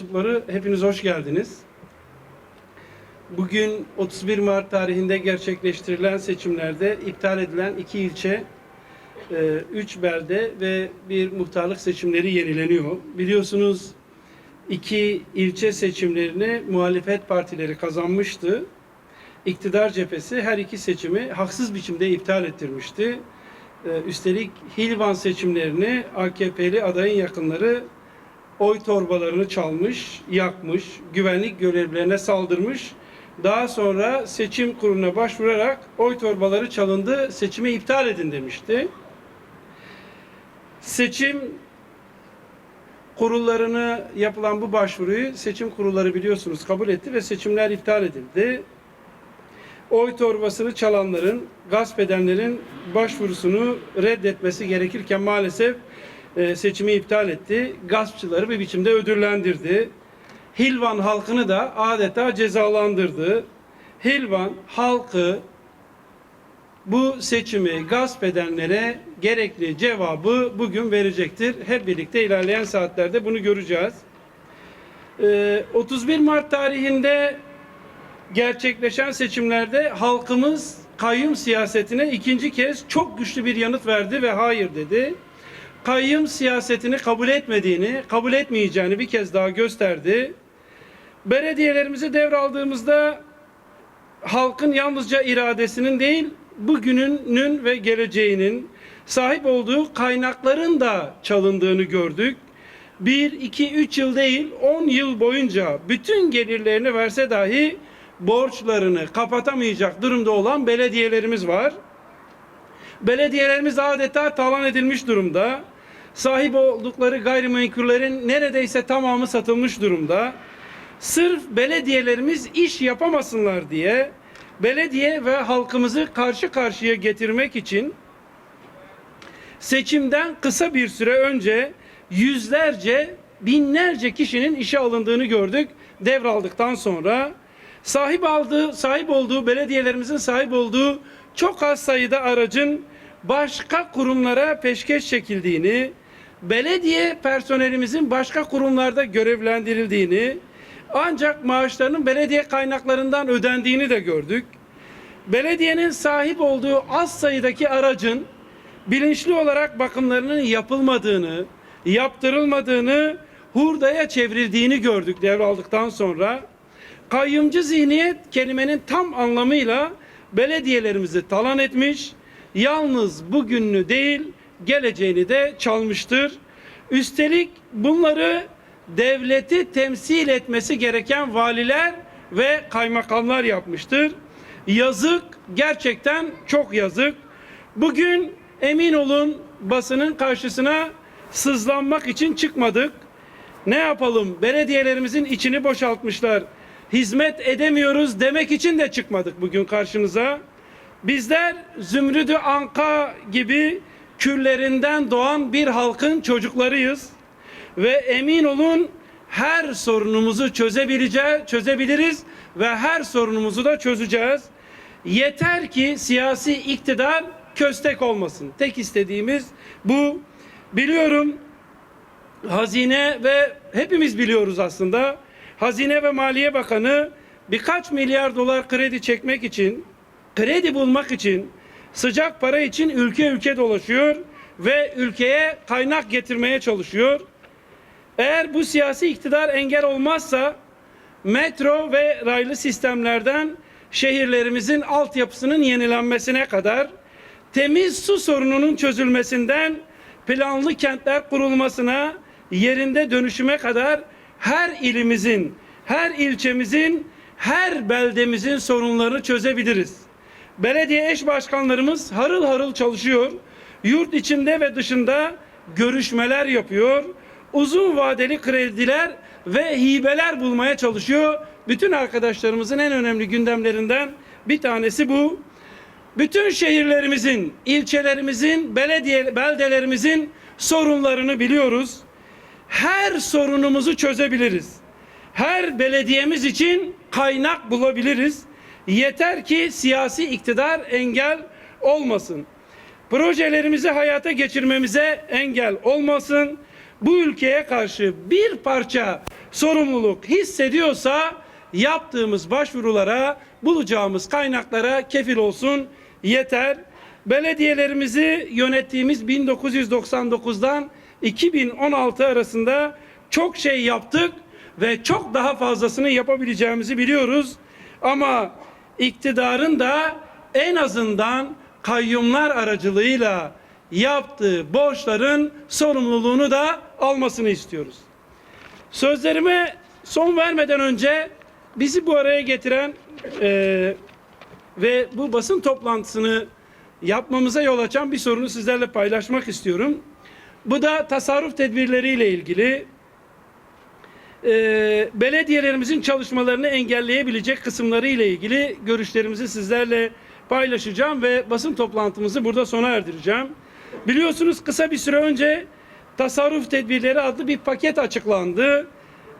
mensupları hepiniz hoş geldiniz. Bugün 31 Mart tarihinde gerçekleştirilen seçimlerde iptal edilen iki ilçe, e, üç belde ve bir muhtarlık seçimleri yenileniyor. Biliyorsunuz iki ilçe seçimlerini muhalefet partileri kazanmıştı. İktidar cephesi her iki seçimi haksız biçimde iptal ettirmişti. E, Üstelik Hilvan seçimlerini AKP'li adayın yakınları oy torbalarını çalmış, yakmış, güvenlik görevlilerine saldırmış. Daha sonra seçim kuruluna başvurarak oy torbaları çalındı, seçimi iptal edin demişti. Seçim kurullarını yapılan bu başvuruyu seçim kurulları biliyorsunuz kabul etti ve seçimler iptal edildi. Oy torbasını çalanların, gasp edenlerin başvurusunu reddetmesi gerekirken maalesef e, seçimi iptal etti. Gaspçıları bir biçimde ödüllendirdi. Hilvan halkını da adeta cezalandırdı. Hilvan halkı bu seçimi gasp edenlere gerekli cevabı bugün verecektir. Hep birlikte ilerleyen saatlerde bunu göreceğiz. Ee, 31 Mart tarihinde gerçekleşen seçimlerde halkımız kayyum siyasetine ikinci kez çok güçlü bir yanıt verdi ve hayır dedi. Kayyum siyasetini kabul etmediğini, kabul etmeyeceğini bir kez daha gösterdi. Belediyelerimizi devraldığımızda halkın yalnızca iradesinin değil, bugününün ve geleceğinin sahip olduğu kaynakların da çalındığını gördük. Bir, iki, üç yıl değil, on yıl boyunca bütün gelirlerini verse dahi borçlarını kapatamayacak durumda olan belediyelerimiz var. Belediyelerimiz adeta talan edilmiş durumda. Sahip oldukları gayrimenkullerin neredeyse tamamı satılmış durumda. Sırf belediyelerimiz iş yapamasınlar diye belediye ve halkımızı karşı karşıya getirmek için seçimden kısa bir süre önce yüzlerce, binlerce kişinin işe alındığını gördük devraldıktan sonra. Sahip aldığı, sahip olduğu belediyelerimizin sahip olduğu çok az sayıda aracın başka kurumlara peşkeş çekildiğini, belediye personelimizin başka kurumlarda görevlendirildiğini, ancak maaşlarının belediye kaynaklarından ödendiğini de gördük. Belediyenin sahip olduğu az sayıdaki aracın bilinçli olarak bakımlarının yapılmadığını, yaptırılmadığını, hurdaya çevrildiğini gördük devraldıktan sonra. Kayyumcu zihniyet kelimenin tam anlamıyla belediyelerimizi talan etmiş, yalnız bugününü değil geleceğini de çalmıştır. Üstelik bunları devleti temsil etmesi gereken valiler ve kaymakamlar yapmıştır. Yazık, gerçekten çok yazık. Bugün emin olun basının karşısına sızlanmak için çıkmadık. Ne yapalım? Belediyelerimizin içini boşaltmışlar. Hizmet edemiyoruz demek için de çıkmadık bugün karşınıza. Bizler Zümrüdü Anka gibi küllerinden doğan bir halkın çocuklarıyız ve emin olun her sorunumuzu çözebileceğiz, çözebiliriz ve her sorunumuzu da çözeceğiz. Yeter ki siyasi iktidar köstek olmasın. Tek istediğimiz bu. Biliyorum Hazine ve hepimiz biliyoruz aslında. Hazine ve Maliye Bakanı birkaç milyar dolar kredi çekmek için, kredi bulmak için, sıcak para için ülke ülke dolaşıyor ve ülkeye kaynak getirmeye çalışıyor. Eğer bu siyasi iktidar engel olmazsa metro ve raylı sistemlerden şehirlerimizin altyapısının yenilenmesine kadar temiz su sorununun çözülmesinden planlı kentler kurulmasına, yerinde dönüşüme kadar her ilimizin, her ilçemizin, her beldemizin sorunlarını çözebiliriz. Belediye eş başkanlarımız harıl harıl çalışıyor. Yurt içinde ve dışında görüşmeler yapıyor. Uzun vadeli krediler ve hibeler bulmaya çalışıyor. Bütün arkadaşlarımızın en önemli gündemlerinden bir tanesi bu. Bütün şehirlerimizin, ilçelerimizin, belediye beldelerimizin sorunlarını biliyoruz. Her sorunumuzu çözebiliriz. Her belediyemiz için kaynak bulabiliriz. Yeter ki siyasi iktidar engel olmasın. Projelerimizi hayata geçirmemize engel olmasın. Bu ülkeye karşı bir parça sorumluluk hissediyorsa yaptığımız başvurulara, bulacağımız kaynaklara kefil olsun yeter. Belediyelerimizi yönettiğimiz 1999'dan 2016 arasında çok şey yaptık ve çok daha fazlasını yapabileceğimizi biliyoruz. Ama iktidarın da en azından kayyumlar aracılığıyla yaptığı borçların sorumluluğunu da almasını istiyoruz. Sözlerime son vermeden önce bizi bu araya getiren eee, ve bu basın toplantısını yapmamıza yol açan bir sorunu sizlerle paylaşmak istiyorum. Bu da tasarruf tedbirleriyle ilgili Eee, belediyelerimizin çalışmalarını engelleyebilecek kısımları ile ilgili görüşlerimizi sizlerle paylaşacağım ve basın toplantımızı burada sona erdireceğim. Biliyorsunuz kısa bir süre önce tasarruf tedbirleri adlı bir paket açıklandı.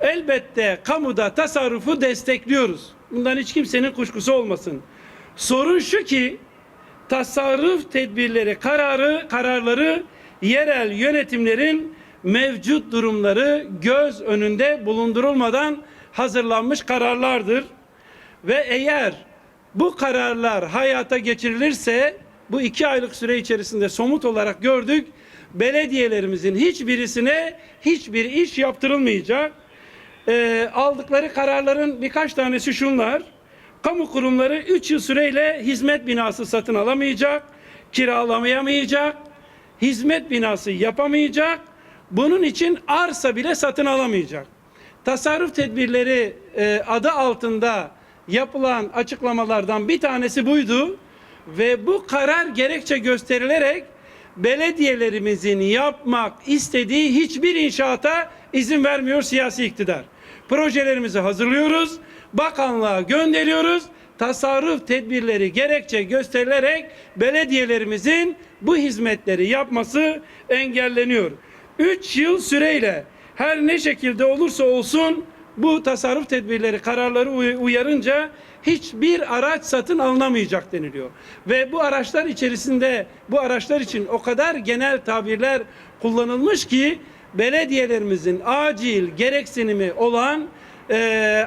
Elbette kamuda tasarrufu destekliyoruz. Bundan hiç kimsenin kuşkusu olmasın. Sorun şu ki tasarruf tedbirleri kararı kararları yerel yönetimlerin mevcut durumları göz önünde bulundurulmadan hazırlanmış kararlardır. Ve eğer bu kararlar hayata geçirilirse bu iki aylık süre içerisinde somut olarak gördük belediyelerimizin hiçbirisine hiçbir iş yaptırılmayacak. Ee, aldıkları kararların birkaç tanesi şunlar. Kamu kurumları 3 yıl süreyle hizmet binası satın alamayacak, kiralamayamayacak, hizmet binası yapamayacak, bunun için arsa bile satın alamayacak. Tasarruf tedbirleri e, adı altında yapılan açıklamalardan bir tanesi buydu ve bu karar gerekçe gösterilerek belediyelerimizin yapmak istediği hiçbir inşaata izin vermiyor siyasi iktidar. Projelerimizi hazırlıyoruz, bakanlığa gönderiyoruz. Tasarruf tedbirleri gerekçe gösterilerek belediyelerimizin bu hizmetleri yapması engelleniyor. 3 yıl süreyle her ne şekilde olursa olsun bu tasarruf tedbirleri kararları uy- uyarınca hiçbir araç satın alınamayacak deniliyor. Ve bu araçlar içerisinde bu araçlar için o kadar genel tabirler kullanılmış ki belediyelerimizin acil gereksinimi olan e,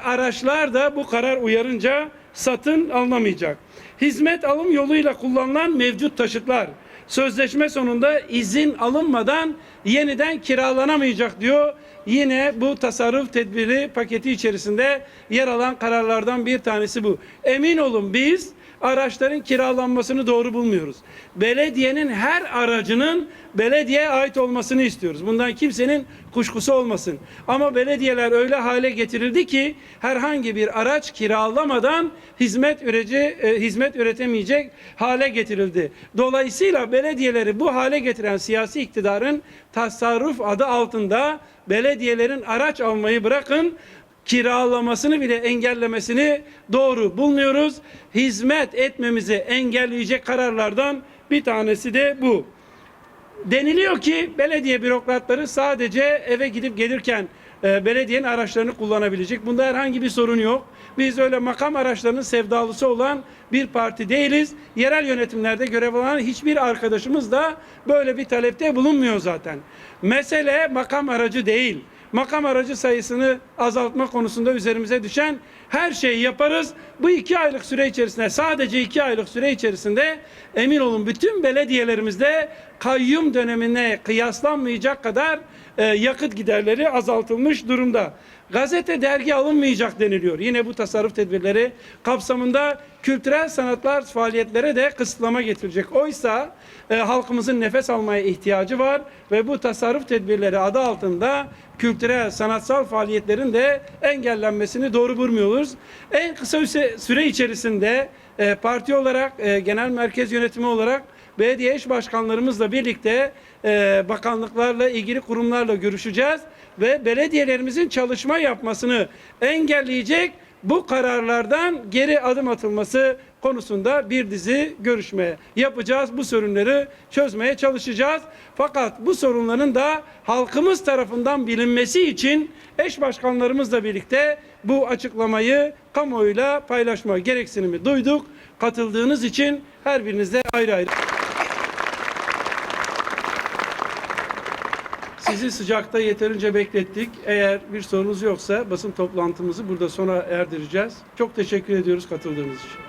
araçlar da bu karar uyarınca satın alınamayacak. Hizmet alım yoluyla kullanılan mevcut taşıtlar sözleşme sonunda izin alınmadan yeniden kiralanamayacak diyor. Yine bu tasarruf tedbiri paketi içerisinde yer alan kararlardan bir tanesi bu. Emin olun biz araçların kiralanmasını doğru bulmuyoruz. Belediyenin her aracının belediyeye ait olmasını istiyoruz. Bundan kimsenin kuşkusu olmasın. Ama belediyeler öyle hale getirildi ki herhangi bir araç kiralamadan hizmet üreci e, hizmet üretemeyecek hale getirildi. Dolayısıyla belediyeleri bu hale getiren siyasi iktidarın tasarruf adı altında belediyelerin araç almayı bırakın kiralamasını bile engellemesini doğru bulmuyoruz. Hizmet etmemizi engelleyecek kararlardan bir tanesi de bu. Deniliyor ki belediye bürokratları sadece eve gidip gelirken e, belediyenin araçlarını kullanabilecek. Bunda herhangi bir sorun yok. Biz öyle makam araçlarının sevdalısı olan bir parti değiliz. Yerel yönetimlerde görev alan hiçbir arkadaşımız da böyle bir talepte bulunmuyor zaten. Mesele makam aracı değil makam aracı sayısını azaltma konusunda üzerimize düşen her şeyi yaparız. Bu iki aylık süre içerisinde sadece iki aylık süre içerisinde emin olun bütün belediyelerimizde kayyum dönemine kıyaslanmayacak kadar e, yakıt giderleri azaltılmış durumda. Gazete dergi alınmayacak deniliyor. Yine bu tasarruf tedbirleri kapsamında kültürel sanatlar faaliyetlere de kısıtlama getirecek. Oysa e, halkımızın nefes almaya ihtiyacı var ve bu tasarruf tedbirleri adı altında kültürel sanatsal faaliyetlerin de engellenmesini doğru bulmuyoruz. En kısa süre- içerisinde e, parti olarak e, genel merkez yönetimi olarak belediye eş başkanlarımızla birlikte e, bakanlıklarla ilgili kurumlarla görüşeceğiz ve belediyelerimizin çalışma yapmasını engelleyecek bu kararlardan geri adım atılması konusunda bir dizi görüşme yapacağız. Bu sorunları çözmeye çalışacağız. Fakat bu sorunların da halkımız tarafından bilinmesi için eş başkanlarımızla birlikte bu açıklamayı kamuoyuyla paylaşma gereksinimi duyduk. Katıldığınız için her birinize ayrı ayrı Sizi sıcakta yeterince beklettik. Eğer bir sorunuz yoksa basın toplantımızı burada sona erdireceğiz. Çok teşekkür ediyoruz katıldığınız için.